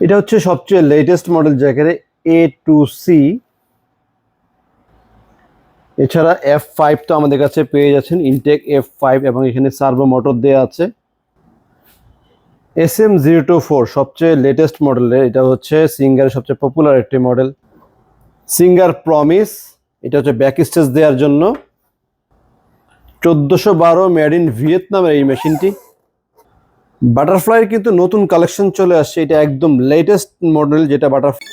এটা হচ্ছে সবচেয়ে লেটেস্ট মডেল জ্যাকেটে এ টু সি এছাড়া এফ ফাইভ তো আমাদের কাছে পেয়ে যাচ্ছেন ইনটেক এফ ফাইভ এবং এখানে সার্ভো মোটর দেওয়া আছে। S M zero two four সবচেয়ে লেটেস্ট মডেলের এটা হচ্ছে সিঙ্গারের সবচেয়ে পপুলার একটি মডেল সিঙ্গার প্রমিস এটা হচ্ছে ব্যাক স্টেজ দেওয়ার জন্য। চোদ্দোশো বারো মেড ইন ভিয়েতনামের এই মেশিনটি বাটারফ্লাইয়ের কিন্তু নতুন কালেকশন চলে আসছে। এটা একদম লেটেস্ট মডেল যেটা বাটারফ্লাই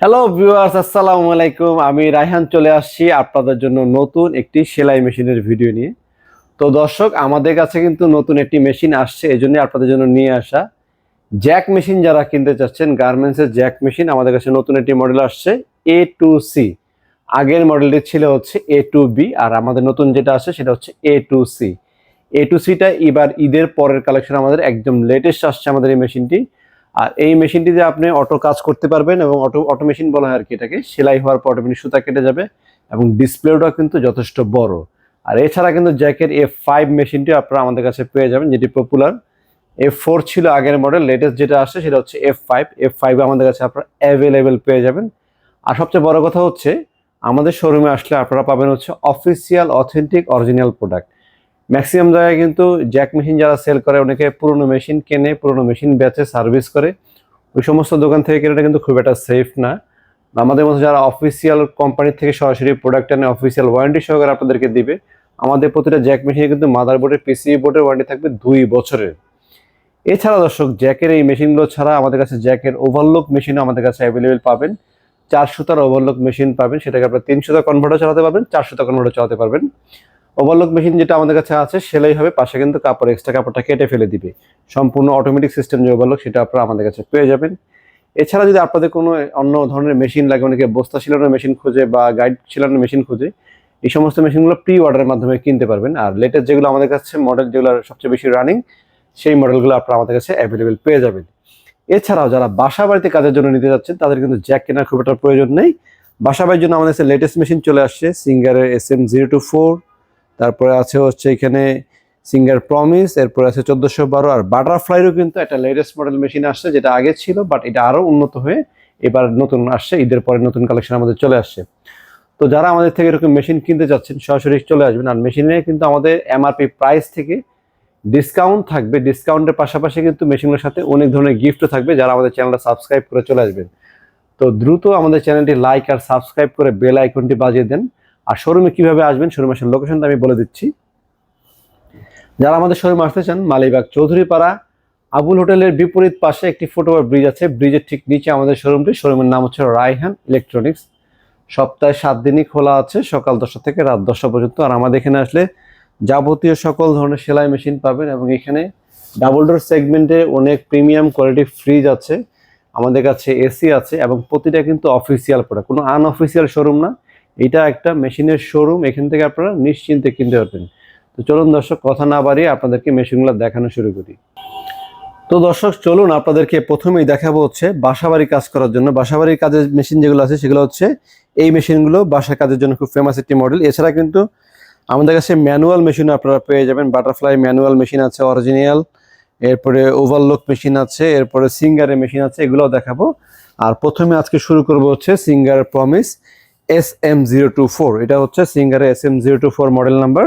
হ্যালো ভিউয়ার্স আসসালামু আলাইকুম। আমি রায়হান চলে আসছি আপনাদের জন্য নতুন একটি সেলাই মেশিনের ভিডিও নিয়ে। তো দর্শক, আমাদের কাছে কিন্তু নতুন একটি মেশিন আসছে এই জন্য আপনাদের জন্য নিয়ে আসা। জ্যাক মেশিন যারা কিনতে চাচ্ছেন গার্মেন্টসের জ্যাক মেশিন আমাদের কাছে নতুন একটি মডেল আসছে এ টু সি আগের মডেলটি ছিল হচ্ছে এ টু বি আর আমাদের নতুন যেটা আসছে সেটা হচ্ছে A two C A two সিটা এবার ঈদের পরের কালেকশন আমাদের একদম লেটেস্ট আসছে আমাদের এই মেশিনটি আর এই মেশিনটিতে আপনি অটো কাজ করতে পারবেন এবং অটো অটো মেশিন বলা হয় আর কি এটাকে। সেলাই হওয়ার পর অটোমেটিক সুতা কেটে যাবে এবং ডিসপ্লেটা কিন্তু যথেষ্ট বড়। আর এছাড়া কিন্তু জ্যাকের এফ ফাইভ মেশিনটি আপনারা আমাদের কাছে পেয়ে যাবেন, যেটি পপুলার এফ ফোর ছিল আগের মডেল লেটেস্ট যেটা আসছে সেটা হচ্ছে এফ ফাইভ এফ ফাইভ আমাদের কাছে আপনারা অ্যাভেলেবেল পেয়ে যাবেন। আর সবচেয়ে বড় কথা হচ্ছে আমাদের শোরুমে আসলে আপনারা পাবেন হচ্ছে official authentic original product maximum জায়গায় কিন্তু জ্যাক মেশিন যারা সেল করে, অনেকে পুরনো মেশিন কেনে, পুরনো মেশিন বেচে সার্ভিস করে। ওই সমস্ত দোকান থেকে কেনাটা কিন্তু খুব একটা সেফ না। আমাদের মতো যারা অফিসিয়াল কোম্পানি থেকে সরাসরি প্রোডাক্ট আনে অফিসিয়াল ওয়ারেন্টি সহকারে আপনাদেরকে দিবে, আমাদের প্রতিটা জ্যাক মেশিনে কিন্তু মাদার বোর্ডের পিসিবি বোর্ডের ওয়ারেন্টি থাকবে দুই বছরের। এছাড়া দর্শক জ্যাকের এই মেশিনগুলো ছাড়া আমাদের কাছে জ্যাকের ওভারলোক মেশিনও আমাদের কাছে অ্যাভেলেবেল পাবেন। চার সুতার ওভারলোক মেশিন পাবেন, সেটাকে আপনার তিন সুতা কনভার্টার চালাতে পারবেন, চার সুতা কনভার্টার চালাতে পারবেন। ওভারলোক মেশিন যেটা আমাদের কাছে আছে, সেলাই হবে, পাশে কিন্তু কাপড় এক্সট্রা কাপড়টা কেটে ফেলে দিবে। সম্পূর্ণ অটোমেটিক সিস্টেম যে ওভারলোক সেটা আপনারা আমাদের কাছে পেয়ে যাবেন। এছাড়া যদি আপনাদের কোনো অন্য ধরনের মেশিন লাগে, অনেকে বস্তা শিলানোর মেশিন খুঁজে বা গাইড শিলানোর মেশিন খুঁজে, এই সমস্ত মেশিনগুলো প্রি অর্ডারের মাধ্যমে কিনতে পারবেন। আর লেটেস্ট যেগুলো আমাদের কাছে মডেল যেগুলো সবচেয়ে বেশি রানিং সেই মডেলগুলো আপনারা আমাদের কাছে অ্যাভেলেবেল পেয়ে যাবেন। এছাড়াও যারা বাসা বাড়িতে কাজের জন্য নিতে যাচ্ছেন, তাদের কিন্তু জ্যাক কেনার খুব একটা প্রয়োজন নেই। বাসা বাড়ির জন্য আমাদের লেটেস্ট মেশিন চলে আসছে সিঙ্গারের S M zero two four তারপরে আছে হচ্ছে এখানে সিঙ্গার প্রমিস এরপরে আছে চোদ্দোশো বারো, আর বাটারফ্লাইরও কিন্তু একটা লেটেস্ট মডেল মেশিন আসছে, যেটা আগে ছিল বাট এটা আরও উন্নত হয়ে এবার নতুন আসছে, ঈদের পরে নতুন কালেকশন আমাদের চলে আসছে। তো যারা আমাদের থেকে এরকম মেশিন কিনতে চাচ্ছেন সরাসরি চলে আসবেন, আর মেশিনে কিন্তু আমাদের এমআরপি প্রাইস থেকে ডিসকাউন্ট থাকবে ডিসকাউন্টের পাশাপাশি কিন্তু মেশিনগুলোর সাথে অনেক ধরনের গিফটও থাকবে যারা আমাদের চ্যানেলটা সাবস্ক্রাইব করে চলে আসবেন। তো দ্রুত আমাদের চ্যানেলটি লাইক আর সাবস্ক্রাইব করে বেল আইকনটি বাজিয়ে দেন। আর শোরুমে কীভাবে আসবেন শোরুমের লোকেশনটা আমি বলে দিচ্ছি। যারা আমাদের শোরুমে আসতে চান, মালিবাগ চৌধুরীপাড়া, আবুল হোটেলের বিপরীত পাশে একটি ফুটওভার ব্রিজ আছে। ব্রিজের ঠিক নিচে আমাদের শোরুমটি শোরুমের নাম হচ্ছে রায়হান ইলেকট্রনিক্স সপ্তাহে সাত দিনই খোলা আছে, সকাল দশটা থেকে রাত দশটা পর্যন্ত। আর আমাদের এখানে আসলে যাবতীয় সকল ধরনের সেলাই মেশিন পাবেন এবং এখানে ডাবল ডোর সেগমেন্টে অনেক প্রিমিয়াম কোয়ালিটি ফ্রিজ আছে, আমাদের কাছে এসি আছে এবং প্রতিটা কিন্তু অফিসিয়াল প্রোডাক্ট কোনো আনঅফিসিয়াল শোরুম না। এটা একটা মেশিনের শোরুম এখান থেকে আপনারা নিশ্চিন্তে কিনতে পারবেন। তো চলুন দর্শক, কথা না বাড়িয়ে আপনাদেরকে মেশিনগুলো দেখানো শুরু করি। তো দর্শক, চলুন আপনাদেরকে প্রথমেই দেখাবো হচ্ছে বাসাবাড়ি কাজ করার জন্য। বাসাবাড়ির কাজের মেশিন যেগুলো আছে, সেগুলো হচ্ছে এই মেশিনগুলো বাসা কাজের জন্য খুব ফেমাস একটি মডেল এছাড়া কিন্তু আমাদের কাছে ম্যানুয়াল মেশিন আপনারা পেয়ে যাবেন। বাটারফ্লাই ম্যানুয়াল মেশিন আছে, অরিজিনাল। এরপরে ওভারলোক মেশিন আছে, এরপরে সিঙ্গারের মেশিন আছে, এগুলোও দেখাবো। আর প্রথমে আজকে শুরু করব হচ্ছে Singer Promise S M zero two four. এটা হচ্ছে সিঙ্গারের S M zero two four model number.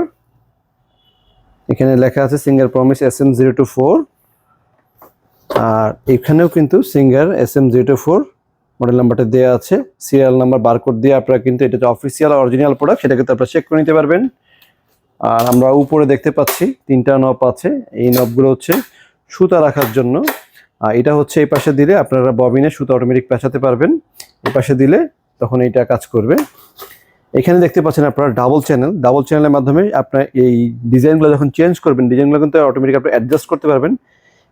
এখানে লেখা আছে Singer Promise S M zero two four. আর এখানেও কিন্তু Singer S M zero two four model নাম্বারটা দেওয়া আছে। সিরিয়াল নাম্বার, বারকোড দিয়ে আপনারা কিন্তু এটা যে অফিসিয়াল, অরিজিনাল প্রোডাক্ট সেটা কিন্তু আপনারা চেক করে নিতে পারবেন। আর আমরা উপরে দেখতে পাচ্ছি, তিনটা নব আছে। এই নবগুলো হচ্ছে সুতা রাখার জন্য। আর এটা হচ্ছে এই পাশে দিলে আপনারা ববিনে সুতা অটোমেটিক পেঁচাতে পারবেন। এই পাশে দিলে তখন এইটা কাজ করবে। এখানে দেখতে পাচ্ছেন আপনারা ডাবল চ্যানেল ডাবল চ্যানেলের মাধ্যমে আপনার এই ডিজাইনগুলো যখন চেঞ্জ করবেন, ডিজাইনগুলো কিন্তু অটোমেটিক আপনি অ্যাডজাস্ট করতে পারবেন।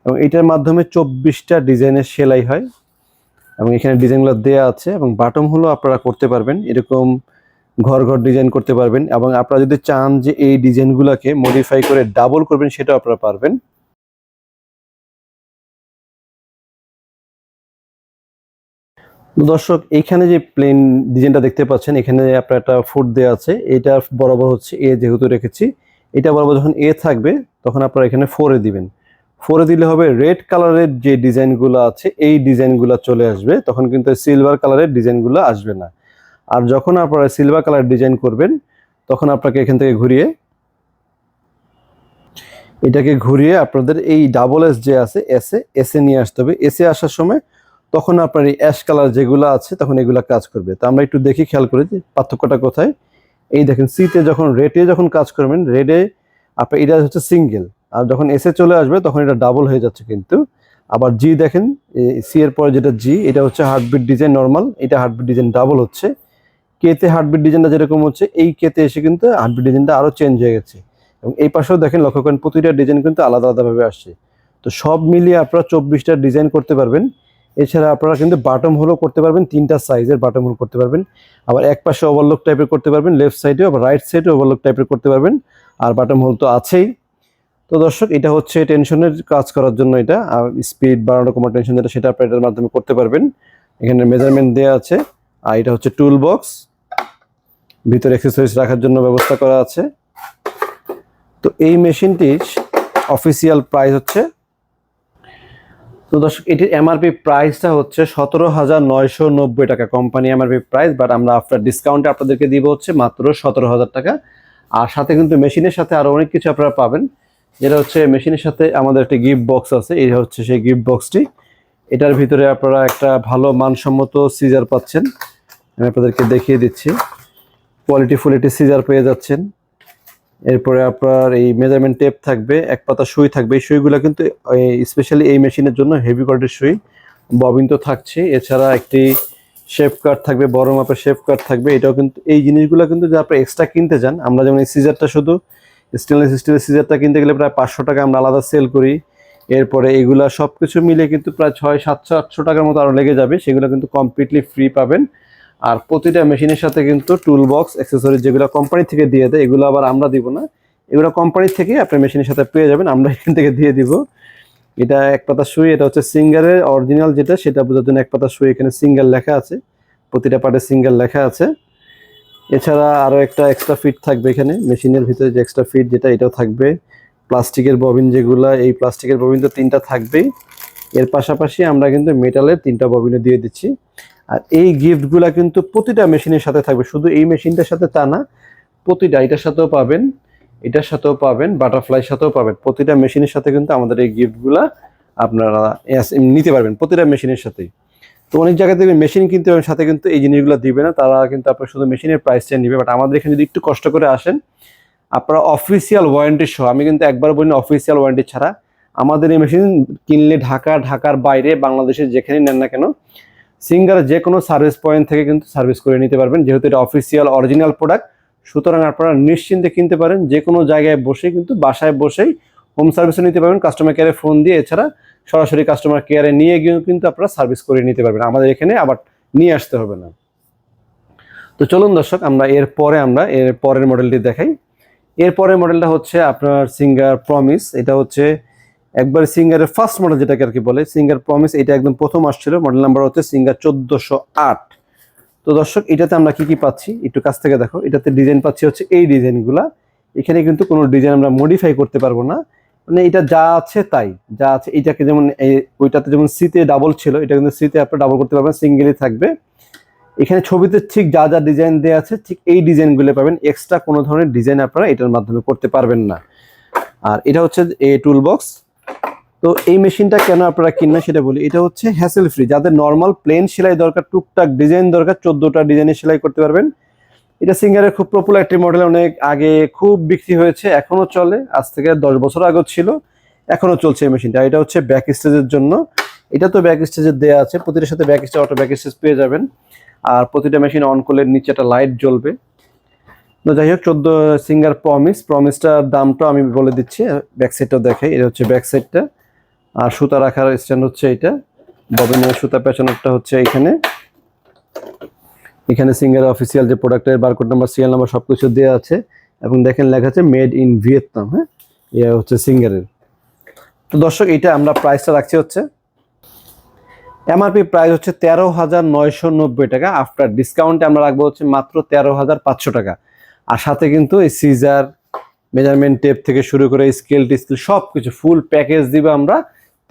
এবং এটার মাধ্যমে চব্বিশটা ডিজাইনের সেলাই হয়। এবং এখানে ডিজাইনগুলো দেওয়া আছে এবং বাটম হলো আপনারা করতে পারবেন। এরকম ঘর ঘর ডিজাইন করতে পারবেন এবং আপনারা যদি চান যে এই ডিজাইনগুলোকে মডিফাই করে ডাবল করবেন, সেটাও আপনারা পারবেন। দর্শক এইখানে যে প্লেন ডিজাইনটা দেখতে পাচ্ছেন, এখানে আপনার একটা ফুট দেওয়া আছে, এটা বরাবর হচ্ছে এ যেহেতু রেখেছি, এটা বরাবর যখন এ থাকবে, তখন আপনারা এখানে ফোরে দিবেন। ফোরে দিলে হবে রেড কালারের যে ডিজাইনগুলো আছে, এই ডিজাইনগুলো চলে আসবে, তখন কিন্তু সিলভার কালারের ডিজাইনগুলো আসবে না। আর যখন আপনারা সিলভার কালার ডিজাইন করবেন, তখন আপনাকে এখান থেকে ঘুরিয়ে, এটাকে ঘুরিয়ে আপনাদের এই ডাবল এস যে আছে এসে এসে নিয়ে আসতে হবে। এসে আসার সময় তখন আপনার এই অ্যাশ কালার যেগুলো আছে, তখন এগুলা কাজ করবে। তো আমরা একটু দেখি, খেয়াল করি যে পার্থক্যটা কোথায়। এই দেখেন সিতে যখন রেডে যখন কাজ করবেন রেডে আপনার এটা হচ্ছে সিঙ্গেল আর যখন এসে চলে আসবে, তখন এটা ডাবল হয়ে যাচ্ছে কিন্তু। আবার জি দেখেন সি এর পরে যেটা জি এটা হচ্ছে হার্টবিট ডিজাইন নর্মাল এটা হার্টবিট ডিজাইন ডাবল হচ্ছে। কেতে হার্টবিট ডিজাইনটা যেরকম হচ্ছে, এই কেতে এসে কিন্তু হার্টবিট ডিজাইনটা আরও চেঞ্জ হয়ে গেছে। এবং এই পাশেও দেখেন লক্ষ্য করেন, প্রতিটা ডিজাইন কিন্তু আলাদা আলাদাভাবে আসছে। তো সব মিলিয়ে আপনারা চব্বিশটা ডিজাইন করতে পারবেন। এছাড়া আপনারা কিন্তু বাটম হোলও করতে পারবেন, তিনটা সাইজের বাটম হোল করতে পারবেন। আবার এক পাশে ওভারলোক টাইপের করতে পারবেন লেফট সাইডে আবার রাইট সাইডে ওভারলোক টাইপের করতে পারবেন। আর বাটম হোল তো আছেই। তো দর্শক, এটা হচ্ছে টেনশনের কাজ করার জন্য এটা। আর স্পিড বাড়ানো কমার টেনশন যেটা সেটা আপনি এটার মাধ্যমে করতে পারবেন। এখানে মেজারমেন্ট দেওয়া আছে। আর এটা হচ্ছে টুল বক্স ভিতরে এক্সেসরিজ রাখার জন্য ব্যবস্থা করা আছে। তো এই মেশিনটির অফিসিয়াল প্রাইস হচ্ছে তো দর্শক, এটির এমআরপি প্রাইসটা হচ্ছে সতেরো হাজার নয়শো নব্বই টাকা। কোম্পানি এমআরপি প্রাইস বাট আমরা আফটার ডিসকাউন্টে আপনাদেরকে দিব হচ্ছে মাত্র সতেরো হাজার টাকা। আর সাথে কিন্তু মেশিনের সাথে আরও অনেক কিছু আপনারা পাবেন। যেটা হচ্ছে মেশিনের সাথে আমাদের একটা গিফট বক্স আছে, এই হচ্ছে সেই গিফট বক্সটি এটার ভিতরে আপনারা একটা ভালো মানসম্মত সিজার পাচ্ছেন। আমি আপনাদেরকে দেখিয়ে দিচ্ছি। কোয়ালিটি ফুলিটি সিজার পেয়ে যাচ্ছেন। এরপরে আপনার এই মেজারমেন্ট টেপ থাকবে, এক পাতা সুই থাকবে। এই সুইগুলো কিন্তু স্পেশালি এই মেশিনের জন্য হেভি কোয়ালিটির সুই। ববিন তো থাকছে। এছাড়া একটি শেপ কাট থাকবে, বড় মাপের শেপ কাট থাকবে। এটাও কিন্তু, এই জিনিসগুলো কিন্তু যে আপনি এক্সট্রা কিনতে যান আমরা যেমন এই সিজারটা শুধু স্টেনলেস স্টিলের সিজারটা কিনতে গেলে প্রায় পাঁচশো টাকা আমরা আলাদা সেল করি। এরপরে এগুলা সব কিছু মিলে কিন্তু প্রায় ছয়, সাতশো, আটশো টাকার মতো আরও লেগে যাবে। সেগুলো কিন্তু কমপ্লিটলি ফ্রি পাবেন। আর প্রতিটা মেশিনের সাথে কিন্তু টুল বক্স অ্যাক্সেসরিজ যেগুলো কোম্পানি থেকে দিয়ে দেয়, এগুলো আবার আমরা দিব না। এগুলো কোম্পানি থেকে আপনি মেশিনের সাথে পেয়ে যাবেন, আমরা এখান থেকে দিয়ে দিব। এটা এক পাতা সুই, এটা হচ্ছে সিঙ্গারের অরিজিনাল যেটা, সেটা বোঝার জন্য এক পাতা সুই এখানে সিঙ্গেল লেখা আছে। প্রতিটা পার্টে সিঙ্গেল লেখা আছে। এছাড়া আরও একটা এক্সট্রা ফিট থাকবে এখানে, মেশিনের ভিতরে যে এক্সট্রা ফিট যেটা, এটাও থাকবে। প্লাস্টিকের ববিন যেগুলো, এই প্লাস্টিকের ববিন তো তিনটা থাকবেই। এর পাশাপাশি আমরা কিন্তু মেটালের তিনটা ববিনও দিয়ে দিচ্ছি। আর এই গিফটগুলা কিন্তু প্রতিটা মেশিনের সাথে থাকবে। শুধু এই মেশিনটার সাথে তা না, প্রতিটা এটার সাথেও পাবেন, এটার সাথেও পাবেন বাটারফ্লাইয়ের সাথেও পাবেন। প্রতিটা মেশিনের সাথে কিন্তু আমাদের এই গিফটগুলা আপনারা নিতে পারবেন, প্রতিটা মেশিনের সাথেই। তো অনেক জায়গা থেকে মেশিন কিনতে পারবেন, সাথে কিন্তু এই জিনিসগুলো দিবে না, তারা কিন্তু আপনার শুধু মেশিনের প্রাইসটা নিবে। বাট আমাদের এখানে যদি একটু কষ্ট করে আসেন, আপনারা অফিসিয়াল ওয়ারেন্টি সহ আমি কিন্তু একবার বলি অফিসিয়াল ওয়ারেন্টি ছাড়া। আমাদের এই মেশিন কিনলে ঢাকা, ঢাকার বাইরে, বাংলাদেশের যেখানে নেন না কেন সিঙ্গার যে কোনো সার্ভিস পয়েন্ট থেকে কিন্তু সার্ভিস করে নিতে পারবেন। যেহেতু এটা অফিসিয়াল অরিজিনাল প্রোডাক্ট সুতরাং আপনারা নিশ্চিন্তে কিনতে পারেন। যে কোনো জায়গায় বসে কিন্তু বাসায় বসেই হোম সার্ভিসও নিতে পারবেন। কাস্টমার কেয়ারে ফোন দিয়ে এছাড়া সরাসরি কাস্টমার কেয়ারে নিয়ে গিয়েও কিন্তু আপনারা সার্ভিস করে নিতে পারবেন। আমাদের এখানে আবার নিয়ে আসতে হবে না। তো চলুন দর্শক, আমরা এর পরে আমরা এর পরের মডেলটি দেখাই। এর পরের মডেলটা হচ্ছে আপনার সিঙ্গার প্রমিস এটা হচ্ছে একবার সিঙ্গারের ফার্স্ট মডেল যেটাকে আর কি বলে, সিঙ্গার প্রমিস এটা একদম প্রথম আসছিল। মডেল নাম্বার হচ্ছে সিঙ্গার চোদ্দশো আট। তো দর্শক, এটাতে আমরা কি কি পাচ্ছি? একটু কাছ থেকে দেখো। এটাতে ডিজাইন পাচ্ছি হচ্ছে এই ডিজাইনগুলা এখানে কিন্তু কোনো ডিজাইন আমরা মডিফাই করতে পারব না। মানে এটা যা আছে তাই। যা আছে, এটাকে যেমন ওইটাতে যেমন সিতে ডাবল ছিল, এটা কিন্তু সিতে আপনার ডাবল করতে পারবেন সিঙ্গেলই থাকবে। এখানে ছবিতে ঠিক যা যা ডিজাইন দেওয়া আছে, ঠিক এই ডিজাইনগুলো পাবেন। এক্সট্রা কোনো ধরনের ডিজাইন আপনারা এটার মাধ্যমে করতে পারবেন না। আর এটা হচ্ছে এ টুল বক্স তো এই মেশিনটা কেন আপনারা কিনবেন সেটা বলি। এটা হচ্ছে হ্যাসেল ফ্রি যাদের নর্মাল প্লেন সেলাই দরকার, টুকটাক ডিজাইন দরকার, চোদ্দোটা ডিজাইনের সেলাই করতে পারবেন। এটা সিঙ্গারের খুব পপুলার একটি মডেল অনেক আগে খুব বিক্রি হয়েছে এখনও চলে। আজ থেকে দশ বছর আগেও ছিল, এখনও চলছে এই মেশিনটা। এটা হচ্ছে ব্যাক স্টেজের জন্য। এটা তো ব্যাক স্টেজের দেওয়া আছে প্রতিটার সাথে back stage auto back stage পেয়ে যাবেন। আর প্রতিটা মেশিন অন করলে নিচে একটা লাইট জ্বলবে। তো যাই হোক, চোদ্দ সিঙ্গার প্রমিস প্রমিসটার দামটা আমি বলে দিচ্ছি ব্যাক সাইডটা দেখাই। এটা হচ্ছে ব্যাক সাইডটা আর সুতা রাখার স্ট্যান্ড হচ্ছে এটা ববিনের সুতা পেছনেরটা হচ্ছে এখানে এখানে সিঙ্গার অফিসিয়াল যে প্রোডাক্টের বারকোড নাম্বার সিরিয়াল নাম্বার সব কিছু দেওয়া আছে। এবং দেখেন লেখা আছে মেড ইন ভিয়েতনাম হ্যাঁ? ইয়ে হচ্ছে সিঙ্গারের। তো দর্শক এটা আমরা প্রাইসটা রাখছি হচ্ছে। এমআরপি প্রাইস হচ্ছে তেরো হাজার নয়শো নব্বই টাকা। আফটার ডিসকাউন্টে আমরা রাখব হচ্ছে মাত্র তেরো হাজার পাঁচশো টাকা। আর সাথে কিন্তু এই সিজার মেজারমেন্ট টেপ থেকে শুরু করে স্কেল টিস্কেল সব কিছু ফুল প্যাকেজ দিবে আমরা।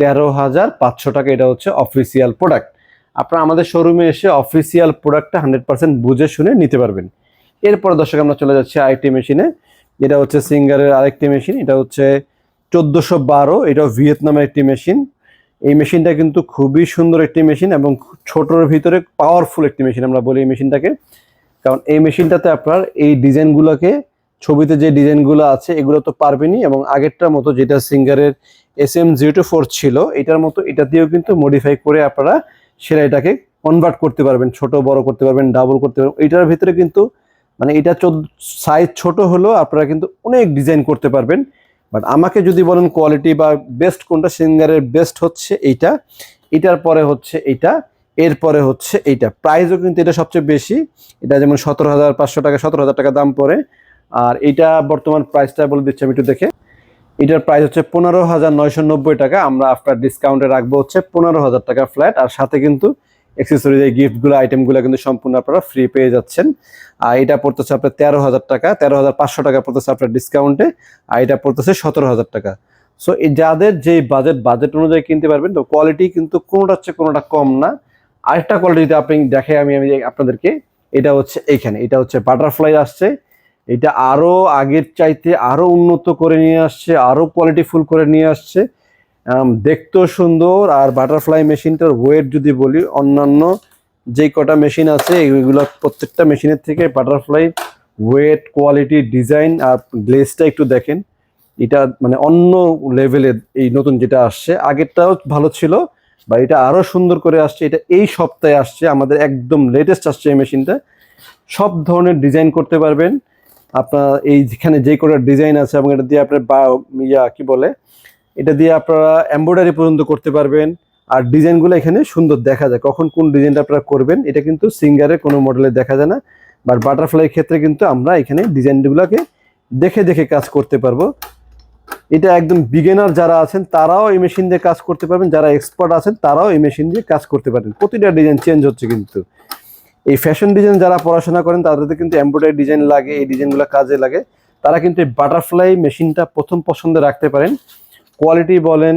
তেরো হাজার পাঁচশো টাকা, এটা হচ্ছে অফিসিয়াল প্রোডাক্ট আপনারা আমাদের শোরুমে এসে অফিসিয়াল প্রোডাক্টটা হান্ড্রেড পার্সেন্ট বুঝে শুনে নিতে পারবেন। এরপর দর্শক, আমরা চলে যাচ্ছি আইটি মেশিনে এটা হচ্ছে সিঙ্গারের আরেকটি মেশিন এটা হচ্ছে চোদ্দোশো বারো এটাও ভিয়েতনামের একটি মেশিন এই মেশিনটা কিন্তু খুবই সুন্দর একটি মেশিন এবং ছোটোর ভিতরে পাওয়ারফুল একটি মেশিন আমরা বলি এই মেশিনটাকে কারণ এই মেশিনটাতে আপনার এই ডিজাইনগুলোকে, ছবিতে যে ডিজাইনগুলো আছে, এগুলো তো পারবেনই এবং আগেরটার মতো যেটা সিঙ্গারের এস এম টু ফোর ছিল, এটার মতো, এটা দিয়েও কিন্তু মডিফাই করে আপনারা সেলাইটাকে কনভার্ট করতে পারবেন, ছোট, বড় করতে পারবেন ডাবল করতে পারবেন। এটার ভিতরে কিন্তু মানে এটা সাইজ ছোট হলেও আপনারা কিন্তু অনেক ডিজাইন করতে পারবেন। বাট আমাকে যদি বলেন কোয়ালিটি বা বেস্ট কোনটা সিঙ্গারের বেস্ট হচ্ছে এইটা, এটার পরে হচ্ছে এইটা, এরপরে হচ্ছে এইটা। প্রাইসও কিন্তু এটা সবচেয়ে বেশি, এটা যেমন সতেরো হাজার পাঁচশো টাকা, সতেরো হাজার টাকা দাম পড়ে। আর এইটা বর্তমান প্রাইসটা বলে দিচ্ছি আমি একটু দেখে। এটার প্রাইস হচ্ছে পনেরো হাজার নয়শো নব্বই টাকা। আমরা আফটার ডিসকাউন্টে রাখব হচ্ছে পনেরো হাজার টাকা ফ্ল্যাট আর সাথে কিন্তু অ্যাক্সেসরিজ এই গিফটগুলো আইটেমগুলো কিন্তু সম্পূর্ণ আপনারা ফ্রি পেয়ে যাচ্ছেন। আর এটা পড়তেছে আপনার তেরো হাজার টাকা, তেরো হাজার পাঁচশো টাকা পড়তেছে আপনার ডিসকাউন্টে আর এটা পড়তেছে সতেরো হাজার টাকা। সো যাদের যেই বাজেট বাজেট অনুযায়ী কিনতে পারবেন, তো কোয়ালিটি কিন্তু কোনোটা হচ্ছে কোনোটা কম না। আরেকটা কোয়ালিটি যদি আপনি দেখে আমি আমি আপনাদেরকে, এটা হচ্ছে এইখানে এটা হচ্ছে বাটারফ্লাই আসছে। এটা আরও আগের চাইতে আরও উন্নত করে নিয়ে আসছে, আরও কোয়ালিটিফুল করে নিয়ে আসছে। দেখতেও সুন্দর, আর বাটারফ্লাই মেশিনটার ওয়েট যদি বলি, অন্যান্য যেই কটা মেশিন আছে এইগুলো প্রত্যেকটা মেশিনের থেকে বাটারফ্লাই ওয়েট কোয়ালিটি ডিজাইন আর গ্লেসটা একটু দেখেন। এটা মানে অন্য লেভেলের এই নতুন যেটা আসছে, আগেরটাও ভালো ছিল, বা এটা আরও সুন্দর করে আসছে। এটা এই সপ্তাহে আসছে, আমাদের একদম লেটেস্ট আসছে এই মেশিনটা সব ধরনের ডিজাইন করতে পারবেন। আপনার এই যেখানে যে কটা ডিজাইন আছে এবং এটা দিয়ে আপনার বা, ইয়া, কি বলে? এটা দিয়ে আপনারা এমব্রয়ডারি পর্যন্ত করতে পারবেন। আর ডিজাইনগুলো এখানে সুন্দর দেখা যায়। কখন কোন ডিজাইনটা আপনারা করবেন, এটা কিন্তু সিঙ্গারের কোনো মডেলে দেখা যায় না। বাট বাটারফ্লাই ক্ষেত্রে কিন্তু আমরা এখানে ডিজাইনগুলোকে দেখে দেখে কাজ করতে পারব। এটা একদম বিগিনার যারা আছেন, তারাও এই মেশিন দিয়ে কাজ করতে পারবেন। যারা এক্সপার্ট আছেন, তারাও এই মেশিন দিয়ে কাজ করতে পারেন প্রতিটা ডিজাইন চেঞ্জ হচ্ছে কিন্তু। এই ফ্যাশন ডিজাইন যারা পড়াশোনা করেন তাদের কিন্তু এমব্রয়ডারি ডিজাইন লাগে, এই ডিজাইনগুলো কাজে লাগে। তারা কিন্তু এই বাটারফ্লাই মেশিনটা প্রথম পছন্দে রাখতে পারেন। কোয়ালিটি বলেন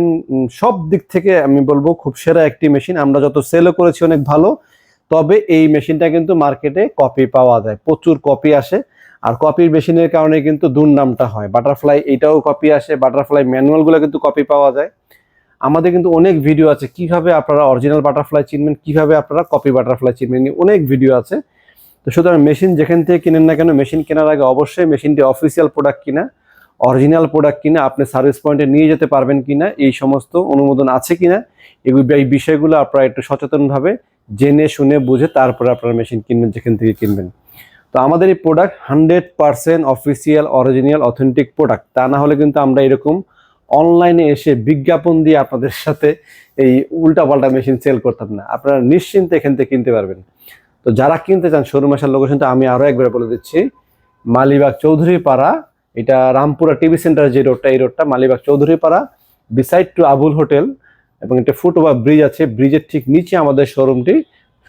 সব দিক থেকে আমি বলব খুব সেরা একটি মেশিন আমরা যত সেলও করেছি অনেক ভালো, তবে এই মেশিনটা কিন্তু মার্কেটে কপি পাওয়া যায়, প্রচুর কপি আসে। আর কপির মেশিনের কারণে কিন্তু দুর্নামটা হয়। বাটারফ্লাই এটাও কপি আসে বাটারফ্লাই ম্যানুয়ালগুলো কিন্তু কপি পাওয়া যায়। আমাদের কিন্তু অনেক ভিডিও আছে কীভাবে আপনারা অরিজিনাল বাটারফ্লাই চিনবেন, কীভাবে আপনারা কপি বাটারফ্লাই চিনবেন অনেক ভিডিও আছে। তো সুতরাং মেশিন যেখান থেকে কিনেন না কেন মেশিন কেনার আগে অবশ্যই মেশিনটি অফিসিয়াল প্রোডাক্ট কিনা অরিজিনাল প্রোডাক্ট কিনা, আপনি সার্ভিস পয়েন্টে নিয়ে যেতে পারবেন কিনা, এই সমস্ত অনুমোদন আছে কিনা, এগুলো এই বিষয়গুলো আপনারা একটু সচেতনভাবে জেনে, শুনে, বুঝে তারপরে আপনারা মেশিন কিনবেন, যেখান থেকে কিনবেন। তো আমাদের এই product hundred percent official original authentic product তা না হলে কিন্তু আমরা এরকম অনলাইনে এসে বিজ্ঞাপন দিয়ে আপনাদের সাথে এই উল্টাপাল্টা মেশিন সেল করতাম না। আপনারা নিশ্চিন্তে এখান থেকে কিনতে পারবেন। তো যারা কিনতে চান শোরুম আসার লোকেশনটা আমি আরও একবার বলে দিচ্ছি। মালিবাগ চৌধুরী পাড়া এটা রামপুরা টিভি সেন্টার যে রোডটা এই রোডটা মালিবাগ চৌধুরী পাড়া বিসাইড টু আবুল হোটেল এবং একটা ফুট ওভার ব্রিজ আছে। ব্রিজের ঠিক নিচে আমাদের শোরুমটি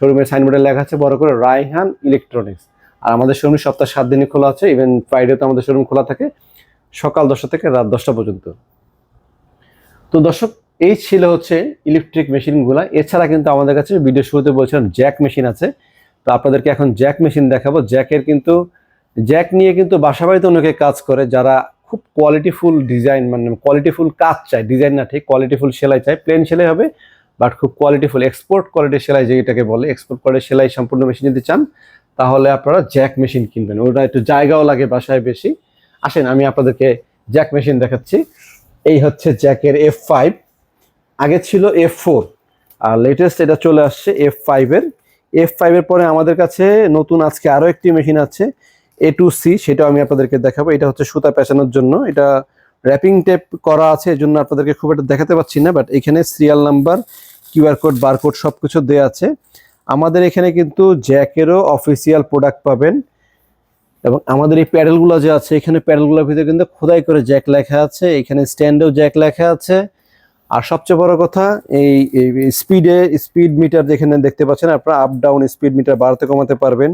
শোরুমের সাইনবোর্ডে লেখা আছে বড় করে রায়হান ইলেকট্রনিক্স আর আমাদের শোরুম সপ্তাহে সাত দিনই খোলা আছে। ইভেন ফ্রাইডেতে আমাদের শোরুম খোলা থাকে। সকাল দশটা থেকে রাত দশটা পর্যন্ত। তো দর্শক, এই ছিল হচ্ছে ইলেকট্রিক মেশিনগুলো এছাড়া কিন্তু আমাদের কাছে ভিডিও শুরুতে বলছিলাম জ্যাক মেশিন আছে। তো আপনাদেরকে এখন জ্যাক মেশিন দেখাবো। জ্যাকের কিন্তু জ্যাক নিয়ে কিন্তু বাসা বাড়িতে অনেকে কাজ করে, যারা খুব কোয়ালিটিফুল ডিজাইন মানে কোয়ালিটিফুল কাজ চায়। ডিজাইন না ঠিক কোয়ালিটিফুল সেলাই চায়। প্লেন সেলাই হবে বাট খুব কোয়ালিটিফুল এক্সপোর্ট কোয়ালিটির সেলাই যেটাকে বলে এক্সপোর্ট কোয়ালিটির সেলাই সম্পূর্ণ মেশিন যদি চান, তাহলে আপনারা জ্যাক মেশিন কিনবেন। ওটা একটু জায়গাও লাগে বাসায় বেশি। আসেন, আমি আপনাদেরকে জ্যাক মেশিন দেখাচ্ছি। এই হচ্ছে জ্যাকের এফ ফাইভ আগে ছিল এফ ফোর আর লেটেস্ট এটা চলে আসছে এফ ফাইভের এফ ফাইভের পরে আমাদের কাছে নতুন আজকে আরও একটি মেশিন আছে এ টু সি সেটাও আমি আপনাদেরকে দেখাবো। এটা হচ্ছে সুতা পেঁচানোর জন্য। এটা র্যাপিং টেপ করা আছে এর জন্য আপনাদেরকে খুব একটা দেখাতে পাচ্ছি না বাট এখানে serial number QR code barcode সব কিছু দেওয়া আছে। আমাদের এখানে কিন্তু জ্যাকেরও অফিসিয়াল প্রোডাক্ট পাবেন। এবং আমাদের এই প্যাডেলগুলো যে আছে, এখানে প্যাডেলগুলোর ভিতরে কিন্তু খোদাই করে জ্যাক লেখা আছে, এখানে স্ট্যান্ডেও জ্যাক লেখা আছে। আর সবচেয়ে বড় কথা, এই স্পিডে, স্পিড মিটার যেখানে দেখতে পাচ্ছেন, আপনারা আপ ডাউন স্পিড মিটার বাড়াতে কমাতে পারবেন।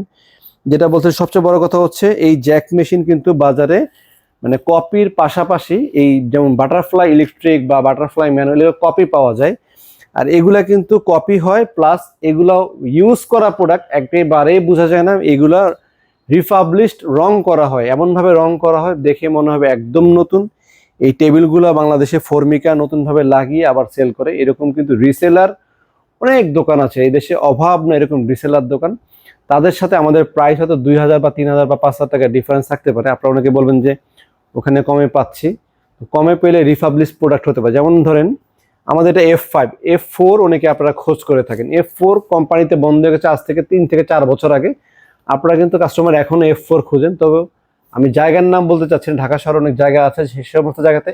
যেটা বলতে সবচেয়ে বড় কথা হচ্ছে, এই জ্যাক মেশিন কিন্তু বাজারে মানে কপির পাশাপাশি এই যেমন বাটারফ্লাই ইলেকট্রিক বা বাটারফ্লাই ম্যানুয়াল কপি পাওয়া যায়। আর এগুলা কিন্তু কপি হয় প্লাস এগুলো ইউজ করা প্রোডাক্ট একেবারেই বোঝা যায় না, এগুলা রিপাবলিশড রং করা হয়, এমনভাবে রং করা হয়, দেখে মনে হবে একদম নতুন। এই টেবিলগুলো বাংলাদেশে ফর্মিকা নতুনভাবে লাগিয়ে আবার সেল করে। এরকম কিন্তু রিসেলার অনেক দোকান আছে। এই দেশে অভাব না এরকম রিসেলার দোকান। তাদের সাথে আমাদের প্রাইস হয়তো দুই হাজার বা তিন হাজার বা পাঁচ হাজার টাকা ডিফারেন্স থাকতে পারে। আপনারা অনেকে বলবেন যে, ওখানে কমে পাচ্ছি। কমে পেলে রিপাবলিশ প্রোডাক্ট হতে পারে। যেমন ধরেন, আমাদের এটা এফ ফাইভ এফ ফোর অনেকে আপনারা খোঁজ করে থাকেন। এফ ফোর কোম্পানিতে বন্ধ হয়ে গেছে আজ থেকে তিন থেকে চার বছর আগে। আপনারা কিন্তু কাস্টমার এখনও এফ ফোর খুঁজেন তবে আমি জায়গার নাম বলতে চাচ্ছি না, ঢাকা শহরে অনেক জায়গা আছে সেই সমস্ত জায়গাতে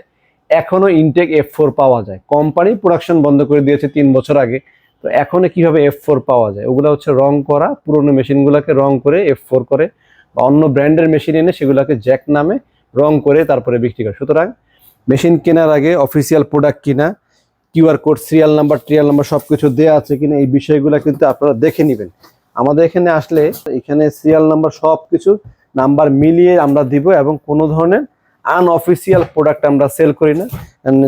এখনও ইনটেক এফ ফোর পাওয়া যায়। কোম্পানি প্রোডাকশন বন্ধ করে দিয়েছে তিন বছর আগে তো এখনও কীভাবে এফ ফোর পাওয়া যায়? ওগুলো হচ্ছে রং করা পুরোনো মেশিনগুলোকে রং করে এফ ফোর করে বা অন্য ব্র্যান্ডের মেশিন এনে সেগুলোকে জ্যাক নামে রং করে তারপরে বিক্রি করে। সুতরাং মেশিন কেনার আগে অফিসিয়াল প্রোডাক্ট কিনা QR code serial number trial number সব কিছু দেওয়া আছে কিনা এই বিষয়গুলো কিন্তু আপনারা দেখে নেবেন। আমাদের এখানে আসলে এখানে সিরিয়াল নাম্বার সব কিছু নাম্বার মিলিয়ে আমরা দিব এবং কোনো ধরনের আনঅফিসিয়াল প্রোডাক্ট আমরা সেল করি না।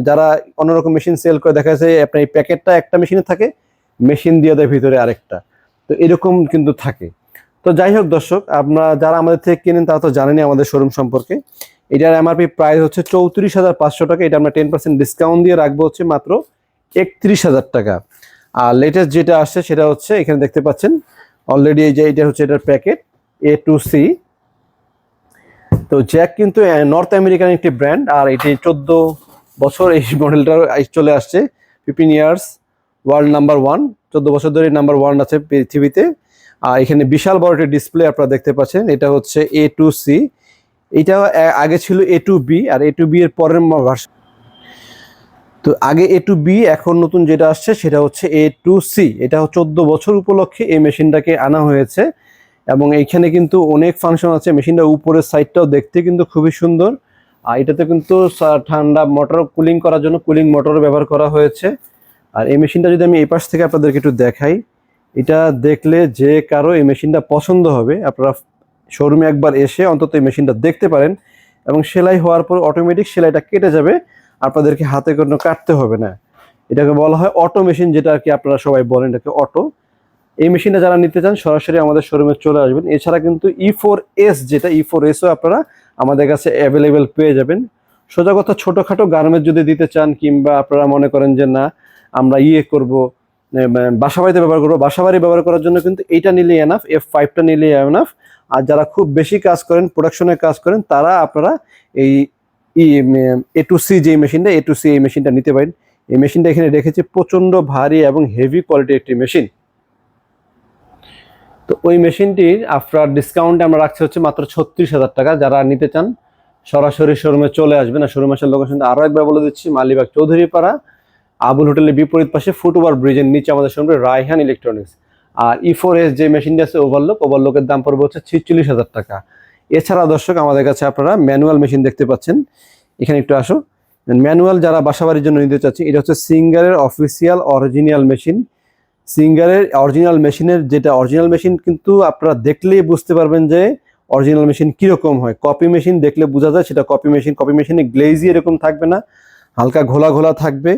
যারা অন্যরকম মেশিন সেল করে, দেখা যাচ্ছে আপনার এই প্যাকেটটা একটা মেশিনে থাকে মেশিন দিয়ে দেয় ভিতরে আরেকটা। তো এরকম কিন্তু থাকে। তো যাই হোক দর্শক, আপনারা যারা আমাদের থেকে কেনেন, তারা তো জানেনই আমাদের শোরুম সম্পর্কে। এটার এমআরপি প্রাইস হচ্ছে চৌত্রিশ হাজার পাঁচশো টাকা। এটা আমরা টেন পার্সেন্ট ডিসকাউন্ট দিয়ে রাখব হচ্ছে মাত্র একত্রিশ হাজার টাকা। আর লেটেস্ট যেটা আসছে, সেটা হচ্ছে এখানে দেখতে পাচ্ছেন অলরেডি এই যে এটা হচ্ছে এটার প্যাকেট এ টু সি তো জ্যাক কিন্তু নর্থ আমেরিকান একটি ব্র্যান্ড আর এটি চোদ্দ বছর এই মডেলটার চলে আসছে। Fifteen years world number one চোদ্দ বছর ধরে নাম্বার ওয়ান আছে পৃথিবীতে। আর এখানে বিশাল বড় একটি ডিসপ্লে আপনারা দেখতে পাচ্ছেন, এটা হচ্ছে এ টু সি এটা আগে ছিল এ টু বি আর এ টু বি এর পরের ভার্সন তো আগে এ টু বি এখন নতুন যেটা আসছে সেটা হচ্ছে এ টু সি এটা চোদ্দ বছর উপলক্ষে এই মেশিনটাকে আনা হয়েছে এবং এইখানে কিন্তু অনেক ফাংশন আছে। মেশিনটা উপরের সাইডটাও দেখতে কিন্তু খুবই সুন্দর। আর এটাতে কিন্তু ঠান্ডা মোটর কুলিং করার জন্য কুলিং মোটর ব্যবহার করা হয়েছে। আর এই মেশিনটা যদি আমি এই পাশ থেকে আপনাদেরকে একটু দেখাই, এটা দেখলে যে কারও এই মেশিনটা পছন্দ হবে, আপনারা শোরুমে একবার এসে অন্তত এই মেশিনটা দেখতে পারেন এবং সেলাই হওয়ার পর অটোমেটিক সেলাইটা কেটে যাবে। আপনাদেরকে হাতে কোনো কাটতে হবে না। এটাকে বলা হয় অটো মেশিন যেটা আর কি আপনারা সবাই বলেন এটাকে অটো এই মেশিনটা যারা নিতে চান, সরাসরি আমাদের শোরুমে চলে আসবেন। এছাড়া কিন্তু ই ফোর এস যেটা ই ফোর এসও আপনারা আমাদের কাছে অ্যাভেলেবেল পেয়ে যাবেন। সোজা কথা, ছোটোখাটো গার্মেন্ট যদি দিতে চান, কিংবা আপনারা মনে করেন যে না, আমরা ইয়ে করব বাসা বাড়িতে ব্যবহার করব বাসা বাড়ি ব্যবহার করার জন্য কিন্তু এইটা নিলে এনাফ এফ ফাইভটা নিলে এনাফ আর যারা খুব বেশি কাজ করেন প্রোডাকশনের কাজ করেন, তারা আপনারা এই এ টু সি যে মেশিনটা এ টু সি এই মেশিনটা নিতে পারেন। এই মেশিনটা এখানে রেখেছি প্রচণ্ড ভারী এবং হেভি কোয়ালিটির একটি মেশিন তো ওই মেশিনটির আফটার ডিসকাউন্ট আমরা রাখছি হচ্ছে মাত্র ছত্রিশ হাজার টাকা। যারা নিতে চান, সরাসরি শোরুমে চলে আসবেন আর শোরুম আসার লোকেশনটা আরও একবার বলে দিচ্ছি, মালিবাগ চৌধুরীপাড়া, আবুল হোটেলের বিপরীত পাশে ফুটওভার ব্রিজের নিচে আমাদের শোরুমে রায়হান ইলেকট্রনিক্স। আর ই ফোর এস যে মেশিনটি আছে ওভারলোক ওভারলোকের দাম পড়বে হচ্ছে ছিচল্লিশ হাজার টাকা। এছাড়া দর্শক, আমাদের কাছে আপনারা ম্যানুয়াল মেশিন দেখতে পাচ্ছেন। এখানে একটু আসো। ম্যানুয়াল যারা বাসাবাড়ির জন্য নিতে চাচ্ছে, এটা হচ্ছে সিঙ্গারের অফিসিয়াল অরিজিনাল মেশিন। সিঙ্গারের অরিজিনাল মেশিনের যেটা অরিজিনাল মেশিন, কিন্তু আপনারা দেখলেই বুঝতে পারবেন যে অরিজিনাল মেশিন কীরকম হয়। কপি মেশিন দেখলে বোঝা যায় সেটা কপি মেশিন। কপি মেশিনে গ্লেজি এরকম থাকবে না, হালকা ঘোলা ঘোলা থাকবে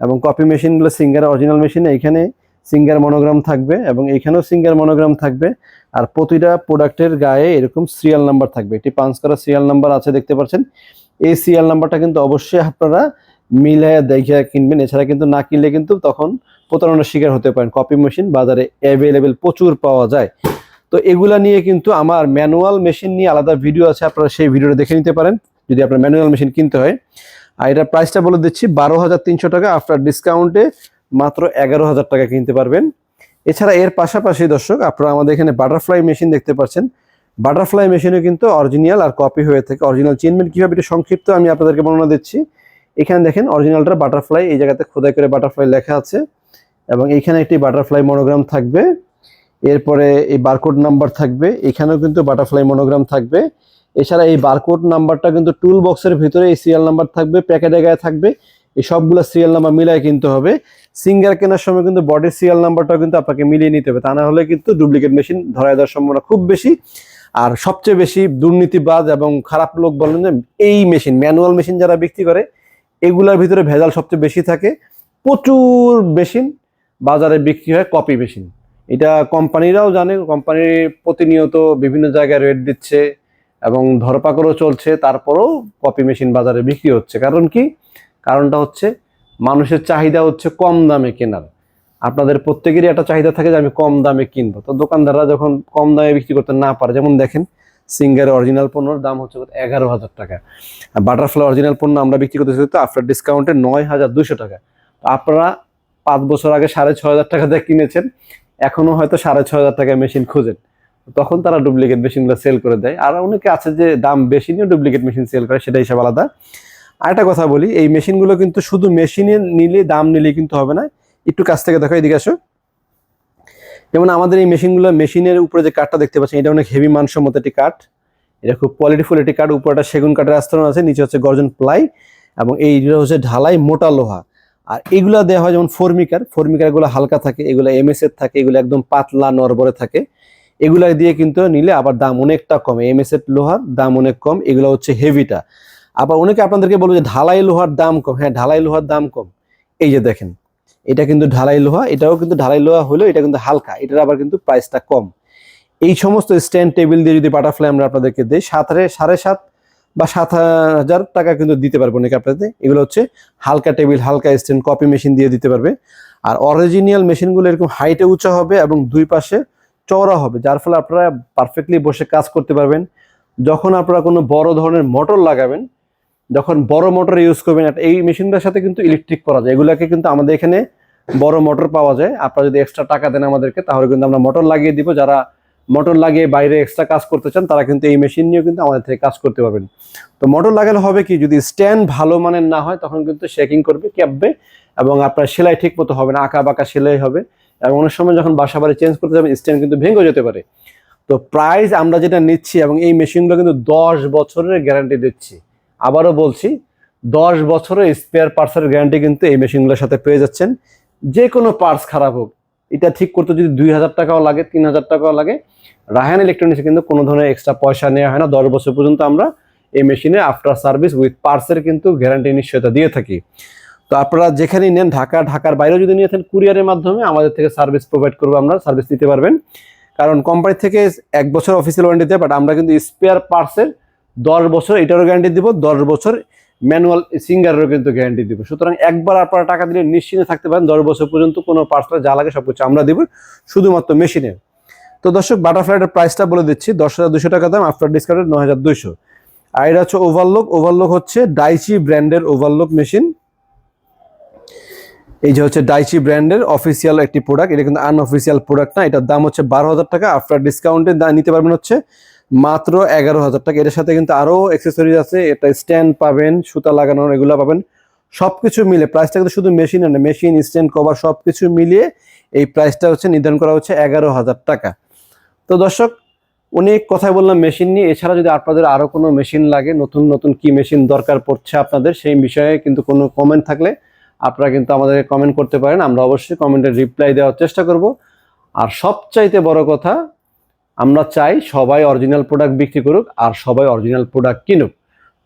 এবং কপি মেশিনগুলো সিঙ্গার অরিজিনাল মেশিনে এখানে সিঙ্গার মনোগ্রাম থাকবে এবং এখানেও সিঙ্গার মনোগ্রাম থাকবে। আর প্রতিটা প্রোডাক্টের গায়ে এরকম সিরিয়াল নাম্বার থাকবে। একটি পাঁচ করা সিরিয়াল নাম্বার আছে, দেখতে পাচ্ছেন। এই সিরিয়াল নাম্বারটা কিন্তু অবশ্যই আপনারা মিলাইয়া দেখিয়া কিনবেন। এছাড়া কিন্তু না কিনলে কিন্তু তখন প্রতারণার শিকার হতে পারেন। কপি মেশিন বাজারে অ্যাভেলেবেল প্রচুর পাওয়া যায়। তো এগুলা নিয়ে কিন্তু আমার ম্যানুয়াল মেশিন নিয়ে আলাদা ভিডিও আছে, আপনারা সেই ভিডিওটা দেখে নিতে পারেন, যদি আপনার ম্যানুয়াল মেশিন কিনতে হয়। আর এটার প্রাইসটা বলে দিচ্ছি, বারো হাজার তিনশো টাকা। আফটার ডিসকাউন্টে মাত্র এগারো হাজার টাকা কিনতে পারবেন। এছাড়া এর পাশাপাশি দর্শক, আপনারা আমাদের এখানে বাটারফ্লাই মেশিন দেখতে পাচ্ছেন। বাটারফ্লাই মেশিনও কিন্তু অরিজিনাল আর কপি হয়ে থাকে। অরিজিনাল চিনবেন কীভাবে এটা সংক্ষিপ্ত আমি আপনাদেরকে বর্ণনা দিচ্ছি। এখানে দেখেন অরিজিনালটা বাটারফ্লাই এই জায়গাতে খোদাই করে বাটারফ্লাই লেখা আছে এবং এখানে একটি বাটারফ্লাই মনোগ্রাম থাকবে। এরপরে এই বারকোড নাম্বার থাকবে, এখানেও কিন্তু বাটারফ্লাই মনোগ্রাম থাকবে। এছাড়া এই বারকোড নাম্বারটা কিন্তু টুল বক্সের ভিতরে এই সিরিয়াল নাম্বার থাকবে, প্যাকেটে গায়ে থাকবে। এই সবগুলো সিরিয়াল নাম্বার মিলাই কিনতে হবে। সিঙ্গার কেনার সময় কিন্তু বডির সিরিয়াল নাম্বারটাও কিন্তু আপনাকে মিলিয়ে নিতে হবে। তা না হলে কিন্তু ডুপ্লিকেট মেশিন ধরায় দেওয়ার সম্ভাবনা খুব বেশি। আর সবচেয়ে বেশি দুর্নীতিবাজ এবং খারাপ লোক বলেন যে এই মেশিন ম্যানুয়াল মেশিন যারা বিক্রি করে, এগুলার ভিতরে ভেজাল সবচেয়ে বেশি থাকে। প্রচুর মেশিন বাজারে বিক্রি হয় কপি মেশিন এটা কোম্পানিরাও জানে, কোম্পানি প্রতিনিয়ত বিভিন্ন জায়গায় রেট দিচ্ছে এবং ধরপাকড়ও চলছে, তারপরেও কপি মেশিন বাজারে বিক্রি হচ্ছে। কারণ কি? কারণটা হচ্ছে মানুষের চাহিদা হচ্ছে কম দামে কেনার। আপনাদের প্রত্যেকেরই একটা চাহিদা থাকে যে আমি কম দামে কিনবো। তো দোকানদাররা যখন কম দামে বিক্রি করতে না পারে, যেমন দেখেন, সিঙ্গারের অরিজিনাল পণ্যর দাম হচ্ছে এগারো হাজার টাকা। বাটারফ্লাই অরিজিনাল পণ্য আমরা বিক্রি করতেছি তো আফটার ডিসকাউন্টে নয় হাজার দুশো টাকা। আপনারা পাঁচ বছর আগে সাড়ে ছ হাজার টাকা দিয়ে কিনেছেন, এখনও হয়তো সাড়ে ছ হাজার টাকায় মেশিন খুঁজেন। তখন তারা ডুপ্লিকেট মেশিনগুলো সেল করে দেয়। আর অনেকে আছে যে দাম বেশি নিয়ে ডুপ্লিকেট মেশিন সেল করে সেটা হিসাব আলাদা। আরেকটা কথা বলি, এই মেশিনগুলো কিন্তু শুধু মেশিনে নিলে দাম নিলে কিন্তু হবে না। একটু কাছ থেকে দেখো, এদিকে আসো। যেমন আমাদের এই মেশিনগুলো, মেশিনের উপরে যে কাঠটা দেখতে পাচ্ছেন, এটা অনেক হেভি মানসম্মত একটি কাঠ। এটা খুব কোয়ালিটিফুল একটি কাঠ। উপরটা সেগুন কাঠের আস্তরণ আছে, নিচে হচ্ছে গর্জন প্লাই এবং এইগুলো হচ্ছে ঢালাই মোটা লোহা। আর এগুলা দেওয়া হয় যেমন ফর্মিকার, ফর্মিকারগুলো হালকা থাকে, এগুলো এমএস এর থাকে, এগুলো একদম পাতলা নরবরে থাকে। এগুলা দিয়ে কিন্তু নিলে আবার দাম অনেকটা কম। এমএস এর লোহার দাম অনেক কম, এগুলো হচ্ছে হেভিটা আবার অনেকে আপনাদেরকে বলব যে ঢালাই লোহার দাম কম। হ্যাঁ ঢালাই লোহার দাম কম। এই যে দেখেন, এটা কিন্তু ঢালাই লোহা, এটাও কিন্তু ঢালাই লোহা হলেও এটা কিন্তু হালকা, এটার আবার কিন্তু প্রাইসটা কম। এই সমস্ত স্ট্যান্ড টেবিল দিয়ে যদি বাটারফ্লাই আমরা আপনাদেরকে দিই, সাত হাজার, সাড়ে সাত বা সাত হাজার টাকা কিন্তু দিতে পারব নাকি আপনাদের? এগুলো হচ্ছে হালকা টেবিল হালকা স্ট্যান্ড কপি মেশিন দিয়ে দিতে পারবে। আর অরিজিনাল মেশিনগুলো এরকম হাইটে উঁচা হবে এবং দুই পাশে চওড়া হবে, যার ফলে আপনারা পারফেক্টলি বসে কাজ করতে পারবেন। যখন আপনারা কোনো বড় ধরনের মোটর লাগাবেন যখন বড় মোটর ইউজ করবেন, এই মেশিনটার সাথে কিন্তু ইলেকট্রিক করা যায়। এগুলাকে কিন্তু আমাদের এখানে বড় মোটর পাওয়া যায়। আপনারা যদি এক্সট্রা টাকা দেন আমাদেরকে, তাহলে কিন্তু আমরা মোটর লাগিয়ে দিব। যারা মোটর লাগিয়ে বাইরে এক্সট্রা কাজ করতে চান, তারা কিন্তু এই মেশিন নিয়েও কিন্তু আমাদের থেকে কাজ করতে পারবেন। তো মোটর লাগালে হবে কি, যদি স্ট্যান্ড ভালো মানের না হয়, তখন কিন্তু শেকিং করবে, ক্যাপবে, এবং আপনার সেলাই ঠিক মতো হবে না, আঁকা বাঁকা সেলাই হবে। এবং অনেক সময় যখন বাসা বাড়ি চেঞ্জ করতে যাবেন স্ট্যান্ড কিন্তু ভেঙে যেতে পারে। তো প্রাইস আমরা যেটা নিচ্ছি, এবং এই মেশিনগুলো কিন্তু দশ বছরের গ্যারান্টি দিচ্ছি। আবারও বলছি, দশ বছরের স্পেয়ার পার্টসের গ্যারান্টি কিন্তু এই মেশিনগুলোর সাথে পেয়ে যাচ্ছেন। যে কোনো পার্টস খারাপ হোক, এটা ঠিক করতে যদি দুই হাজার টাকাও লাগে, তিন হাজার টাকাও লাগে রাহান ইলেকট্রনিক্সে কিন্তু কোনো ধরনের এক্সট্রা পয়সা নেওয়া হয় না। দশ বছর পর্যন্ত আমরা এই মেশিনে আফটার সার্ভিস উইথ পার্সের কিন্তু গ্যারান্টি নিশ্চয়তা দিয়ে থাকি। তো আপনারা যেখানেই নেন, ঢাকা, ঢাকার বাইরেও যদি নিয়ে থাকেন, কুরিয়ারের মাধ্যমে আমাদের থেকে সার্ভিস প্রোভাইড করব আমরা সার্ভিস দিতে পারবেন। কারণ কোম্পানি থেকে এক বছর অফিসিয়াল ওয়ারেন্টি দেয় বাট আমরা কিন্তু স্পেয়ার পার্টসের দশ বছর, এটারও গ্যারান্টি দিব, দশ বছর ম্যানুয়াল সিঙ্গারেরও কিন্তু গ্যারান্টি দিব। সুতরাং একবার আপনারা টাকা দিলে নিশ্চিন্তে থাকতে পারেন, দশ বছর পর্যন্ত কোনো পার্টসটা যা লাগে সব কিছু আমরা দিব, শুধুমাত্র মেশিনের তো দর্শক বাটারফ্লাইটার প্রাইসটা বলে দিচ্ছি, দশ হাজার দুশো টাকা দাম আফটার ডিসকাউন্টেড নয় হাজার দুইশো। আর এটা হচ্ছে ওভারলোক ওভারলোক হচ্ছে ডাইচি ব্র্যান্ডের ওভারলোক মেশিন এই যে হচ্ছে ডাইচি ব্র্যান্ডের অফিসিয়াল একটি প্রোডাক্ট এটা কিন্তু আনঅফিসিয়াল প্রোডাক্ট না, এটার দাম হচ্ছে বারো হাজার টাকা আফটার ডিসকাউন্টে নিতে পারবেন হচ্ছে মাত্র এগারো হাজার টাকা। এটার সাথে কিন্তু আরও অ্যাক্সেসরিজ আছে। এটা স্ট্যান্ড পাবেন, সুতা লাগানোর এগুলো পাবেন। সবকিছু মিলে প্রাইসটা কিন্তু শুধু মেশিন না মেশিন স্ট্যান্ড কভার সবকিছু মিলিয়ে এই প্রাইসটা হচ্ছে, নির্ধারণ করা হচ্ছে এগারো হাজার টাকা। তো দর্শক, অনেক কথাই বললাম মেশিন নিয়ে। এছাড়া যদি আপনাদের আরও কোনো মেশিন লাগে, নতুন নতুন কি মেশিন দরকার পড়ছে আপনাদের, সেই বিষয়ে কিন্তু কোনো কমেন্ট থাকলে আপনারা কিন্তু আমাদেরকে কমেন্ট করতে পারেন। আমরা অবশ্যই কমেন্টের রিপ্লাই দেওয়ার চেষ্টা করব। আর সবচাইতে বড় কথা আমরা চাই সবাই অরিজিনাল প্রোডাক্ট বিক্রি করুক আর সবাই অরিজিনাল প্রোডাক্ট কিনুক।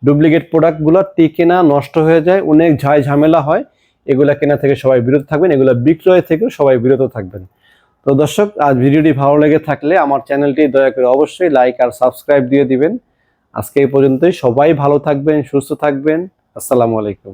ডুপ্লিকেট প্রোডাক্টগুলো টিকে না, নষ্ট হয়ে যায়, অনেক ঝাই ঝামেলা হয়। এগুলা কেনা থেকে সবাই বিরত থাকবেন, এগুলো বিক্রয় থেকেও সবাই বিরত থাকবেন। তো দর্শক, আজ ভিডিওটি ভালো লেগে থাকলে আমার চ্যানেলটি দয়া করে অবশ্যই লাইক আর সাবস্ক্রাইব দিয়ে দিবেন। আজকে এই পর্যন্তই, সবাই ভালো থাকবেন, সুস্থ থাকবেন। আসসালামু আলাইকুম।